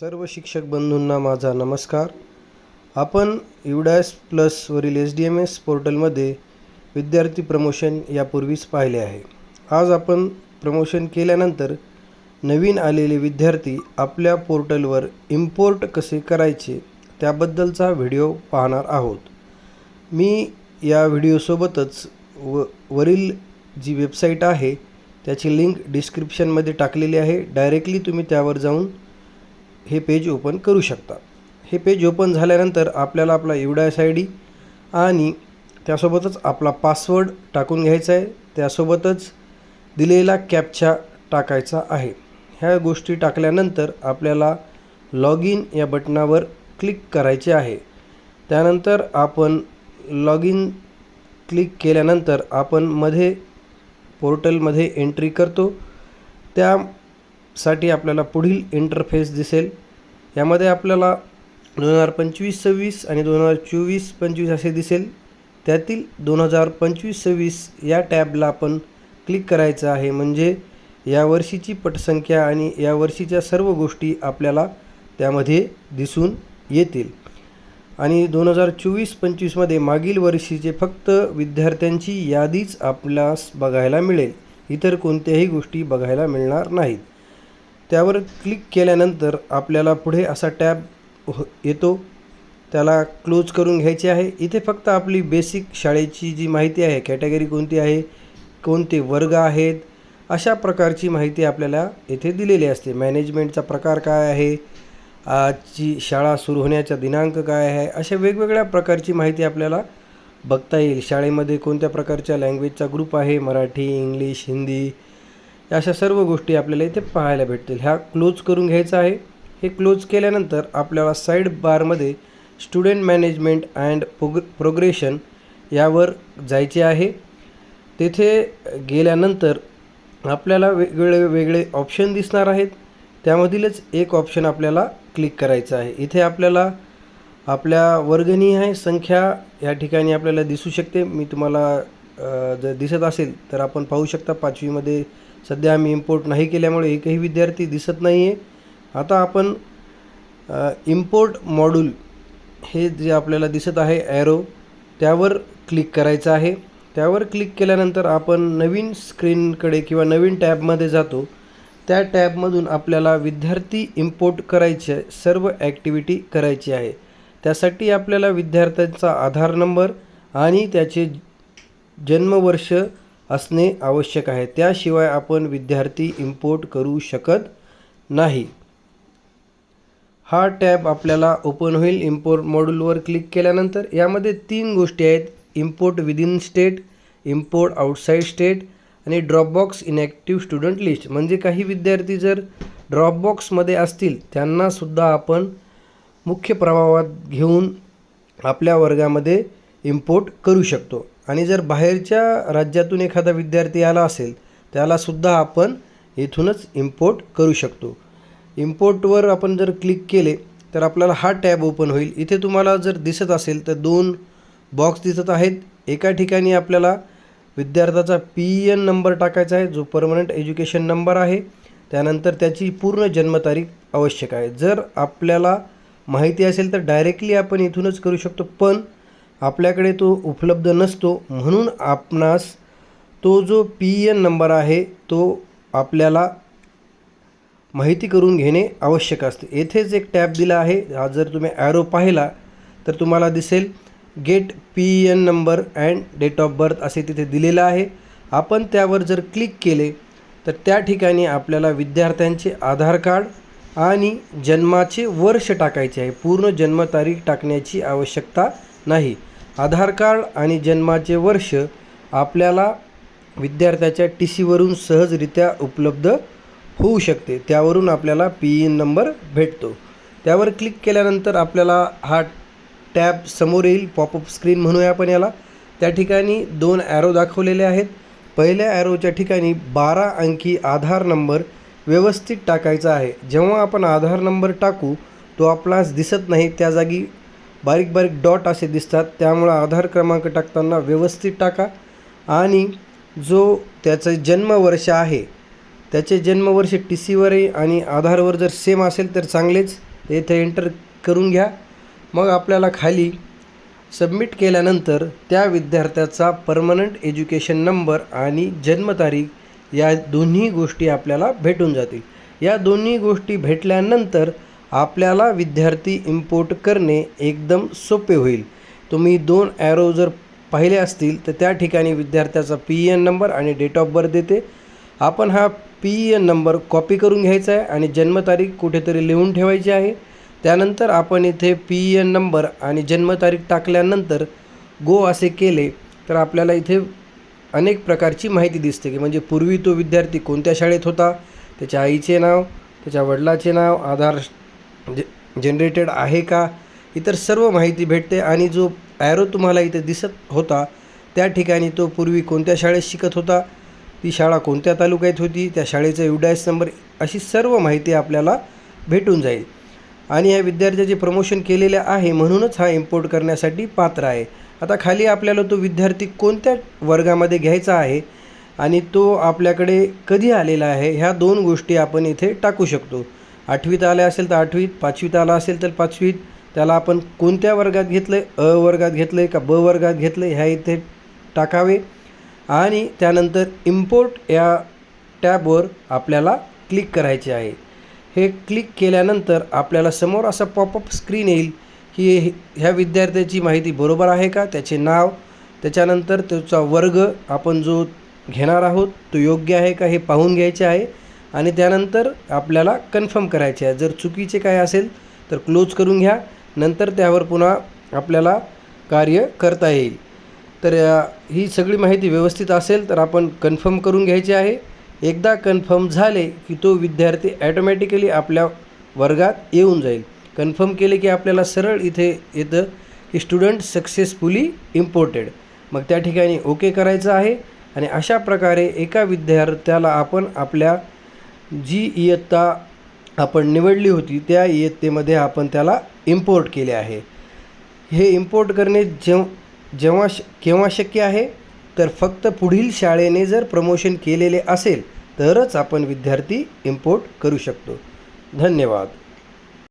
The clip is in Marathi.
सर्व शिक्षक बंधूंना माझा नमस्कार. आपण युडॅस प्लसवरील एस डी एम एस पोर्टलमध्ये विद्यार्थी प्रमोशन यापूर्वीच पाहिले आहे. आज आपण प्रमोशन केल्यानंतर नवीन आलेले विद्यार्थी आपल्या पोर्टलवर इम्पोर्ट कसे करायचे त्याबद्दलचा व्हिडिओ पाहणार आहोत. मी या व्हिडिओसोबतच व वरील जी वेबसाईट आहे त्याची लिंक डिस्क्रिप्शनमध्ये टाकलेली आहे. डायरेक्टली तुम्ही त्यावर जाऊन हे पेज ओपन करू शकता. हे पेज ओपन झाल्यानंतर आपल्याला आपला युडायस आय डी आणि त्यासोबतच आपला पासवर्ड टाकून घ्यायचा आहे. त्यासोबतच दिलेला कॅपचा टाकायचा आहे. ह्या गोष्टी टाकल्यानंतर आपल्याला लॉग इन या बटनावर क्लिक करायचे आहे. त्यानंतर आपण लॉग इन क्लिक केल्यानंतर आपण मध्ये पोर्टलमध्ये एंट्री करतो. त्या साठी आपल्याला पुढील इंटरफेस दिसेल. यामध्ये आपल्याला दोन हजार पंचवीस सव्वीस आणि दोन हजार चोवीस पंचवीस असे दिसेल. त्यातील दोन हजार पंचवीस सव्वीस या टॅबला आपण क्लिक करायचं आहे. म्हणजे या वर्षीची पटसंख्या आणि या वर्षीच्या सर्व गोष्टी आपल्याला त्यामध्ये दिसून येतील. आणि दोन हजार चोवीस पंचवीसमध्ये मागील वर्षीचे फक्त विद्यार्थ्यांची यादीच आपल्यास बघायला मिळेल. इतर कोणत्याही गोष्टी बघायला मिळणार नाहीत. त्यावर क्लिक केल्यानंतर आपल्याला पुढे असा टॅब हो येतो. त्याला क्लोज करून घ्यायचे आहे. इथे फक्त आपली बेसिक शाळेची जी माहिती आहे कॅटेगरी कोणती आहे कोणते वर्ग आहेत अशा प्रकारची माहिती आपल्याला येथे दिलेली असते. मॅनेजमेंटचा प्रकार काय आहे आजची शाळा सुरू होण्याचा दिनांक काय आहे अशा वेगवेगळ्या प्रकारची माहिती आपल्याला बघता येईल. शाळेमध्ये कोणत्या प्रकारच्या लँग्वेजचा ग्रुप आहे? मराठी इंग्लिश हिंदी अशा सर्व गोष्टी आपल्याला इथे पाहायला भेटतील. ह्या क्लोज करून घ्यायचा आहे. हे क्लोज केल्यानंतर आपल्याला साईड बारमध्ये student management and prog progression यावर जायचे आहे. तेथे गेल्यानंतर आपल्याला वेगवेगळे वेगळे ऑप्शन दिसणार आहेत. त्यामधीलच एक ऑप्शन आपल्याला क्लिक करायचं आहे. इथे आपल्याला आपल्या वर्गणी आहे संख्या या ठिकाणी आपल्याला दिसू शकते. मी तुम्हाला जर दिसत असेल तर आपण पाहू शकता पाचवीमध्ये सध्या आम्ही इम्पोर्ट नाही केल्यामुळे एकही विद्यार्थी दिसत नाही आहे आता आपण इम्पोर्ट मॉड्यूल हे जे आपल्याला दिसत आहे ॲरो त्यावर क्लिक करायचं आहे. त्यावर क्लिक केल्यानंतर आपण नवीन स्क्रीनकडे किंवा नवीन टॅबमध्ये जातो. त्या टॅबमधून आपल्याला विद्यार्थी इम्पोर्ट करायचे सर्व ॲक्टिव्हिटी करायची आहे. त्यासाठी आपल्याला विद्यार्थ्यांचा आधार नंबर आणि त्याचे जन्मवर्ष असणे आवश्यक आहे. त्याशिवाय आपण विद्यार्थी इम्पोर्ट करू शकत नाही. हा टॅब आपल्याला ओपन होईल. इम्पोर्ट मॉड्यूलवर क्लिक केल्यानंतर यामध्ये तीन गोष्टी आहेत. Import within state import outside state आणि drop box inactive student list म्हणजे काही विद्यार्थी जर ड्रॉपबॉक्समध्ये असतील त्यांनासुद्धा आपण मुख्य प्रवाहात घेऊन आपल्या वर्गामध्ये इम्पोर्ट करू शकतो. आणि जर बाहेरच्या राज्यातून एखादा विद्यार्थी आला असेल त्यालासुद्धा आपण इथूनच इम्पोर्ट करू शकतो. इम्पोर्टवर आपण जर क्लिक केले तर आपल्याला हा टॅब ओपन होईल. इथे तुम्हाला जर दिसत असेल तर दोन बॉक्स दिसत आहेत. एका ठिकाणी आपल्याला विद्यार्थ्याचा पी एन नंबर टाकायचा आहे जो परमनंट एज्युकेशन नंबर आहे. त्यानंतर त्याची पूर्ण जन्मतारीख आवश्यक आहे. जर आपल्याला माहिती असेल तर डायरेक्टली आपण इथूनच करू शकतो. पण आपल्याकडे तो उपलब्ध नसतो. म्हणून आपणास तो जो पी एन नंबर आहे तो आपल्याला माहिती करून घेणे आवश्यक असते. येथेच एक टॅब दिला आहे. हा जर तुम्ही ॲरो पाहिला तर तुम्हाला दिसेल get P N number and date of birth असे तिथे दिलेलं आहे. आपण त्यावर जर क्लिक केले तर त्या ठिकाणी आपल्याला विद्यार्थ्यांचे आधार कार्ड आणि जन्माचे वर्ष टाकायचे आहे. पूर्ण जन्मतारीख टाकण्याची आवश्यकता नाही. आधार कार्ड आणि जन्माचे वर्ष आपल्याला विद्यार्थ्याच्या टी सीवरून सहजरित्या उपलब्ध होऊ शकते. त्यावरून आपल्याला पी एन नंबर भेटतो. त्यावर क्लिक केल्यानंतर आपल्याला हा टॅब समोर येईल. पॉपअप स्क्रीन म्हणूया आपण याला. त्या ठिकाणी दोन ॲरो दाखवलेले आहेत. पहिल्या ॲरोच्या ठिकाणी बारा अंकी आधार नंबर व्यवस्थित टाकायचा आहे. जेव्हा आपण आधार नंबर टाकू तो आपणास दिसत नाही. त्या जागी बारीक बारीक डॉट असे दिसतात. त्यामुळं आधार क्रमांक टाकताना व्यवस्थित टाका. आणि जो त्याचं जन्मवर्ष आहे त्याचे जन्मवर्ष टी सीवरही आणि आधारवर जर सेम असेल तर चांगलेच. येथे एंटर करून घ्या. मग आपल्याला खाली सबमिट केल्यानंतर त्या विद्यार्थ्याचा परमनंट एज्युकेशन नंबर आणि जन्मतारीख या दोन्ही गोष्टी आपल्याला भेटून जातील. या दोन्ही गोष्टी भेटल्यानंतर आपल्याला विद्यार्थी इम्पोर्ट करणे एकदम सोपे होईल. तुम्ही दोन ॲरो जर पाहिले असतील तर त्या ठिकाणी विद्यार्थ्याचा पी एन नंबर आणि डेट ऑफ बर्थ देते. आपण हा पी एन नंबर कॉपी करून घ्यायचा आहे आणि जन्मतारीख कुठेतरी लिहून ठेवायची आहे. त्यानंतर आपण इथे पी एन नंबर आणि जन्मतारीख टाकल्यानंतर गो असे केले तर आपल्याला इथे अनेक प्रकारची माहिती दिसते की म्हणजे पूर्वी तो विद्यार्थी कोणत्या शाळेत होता? त्याच्या आईचे नाव त्याच्या वडिलाचे नाव आधार जे जनरेटेड आहे का? इतर सर्व माहिती भेटते आणि जो ॲरो तुम्हाला इथे दिसत होता त्या ठिकाणी तो पूर्वी कोणत्या शाळेत शिकत होता? ती शाळा कोणत्या तालुक्यात होती? त्या शाळेचा युडायस नंबर अशी सर्व माहिती आपल्याला भेटून जाईल. आणि या विद्यार्थ्याचे प्रमोशन केलेले आहे म्हणूनच हा इम्पोर्ट करण्यासाठी पात्र आहे. आता खाली आपल्याला तो विद्यार्थी कोणत्या वर्गामध्ये घ्यायचा आहे आणि तो आपल्याकडे कधी आलेला आहे ह्या दोन गोष्टी आपण इथे टाकू शकतो. आठवीत आले असेल तर आठवीत पाचवीत आला असेल तर पाचवीत. त्याला आपण कोणत्या वर्गात घेतलं आहे अ वर्गात घेतलं आहे का ब वर्गात घेतलं आहे ह्या इथे टाकावे. आणि त्यानंतर इम्पोर्ट या टॅबवर आपल्याला क्लिक करायचे आहे. हे क्लिक केल्यानंतर आपल्याला समोर असा पॉपअप स्क्रीन येईल. की ह्या विद्यार्थ्याची माहिती बरोबर आहे का? त्याचे नाव. त्याच्यानंतर त्याचा वर्ग आपण जो घेणार आहोत तो योग्य आहे का हे पाहून घ्यायचे आहे. आणि त्यानंतर आपल्याला कन्फर्म करायचे आहे. जर चुकीचे काय असेल तर क्लोज करून घ्या. नंतर त्यावर पुन्हा आपल्याला कार्य करता येईल. तर ही सगळी माहिती व्यवस्थित असेल तर आपण कन्फर्म करून घ्यायची आहे. एकदा कन्फर्म झाले की तो विद्यार्थी ॲटोमॅटिकली आपल्या वर्गात येऊन जाईल. कन्फर्म केले की आपल्याला सरळ इथे येतं की स्टुडंट सक्सेसफुली इम्पोर्टेड. मग त्या ठिकाणी ओके करायचं आहे. आणि अशा प्रकारे एका विद्यार्थ्याला आपण आपल्या जी इयत्ता आपण निवडली होती त्या इयत्तेमध्ये आपण त्याला इम्पोर्ट केले आहे. हे इम्पोर्ट करणे जेव जेव्हा श केव्हा शक्य आहे? तर फक्त पुढील शाळेने जर प्रमोशन केलेले असेल तरच आपण विद्यार्थी इम्पोर्ट करू शकतो. धन्यवाद.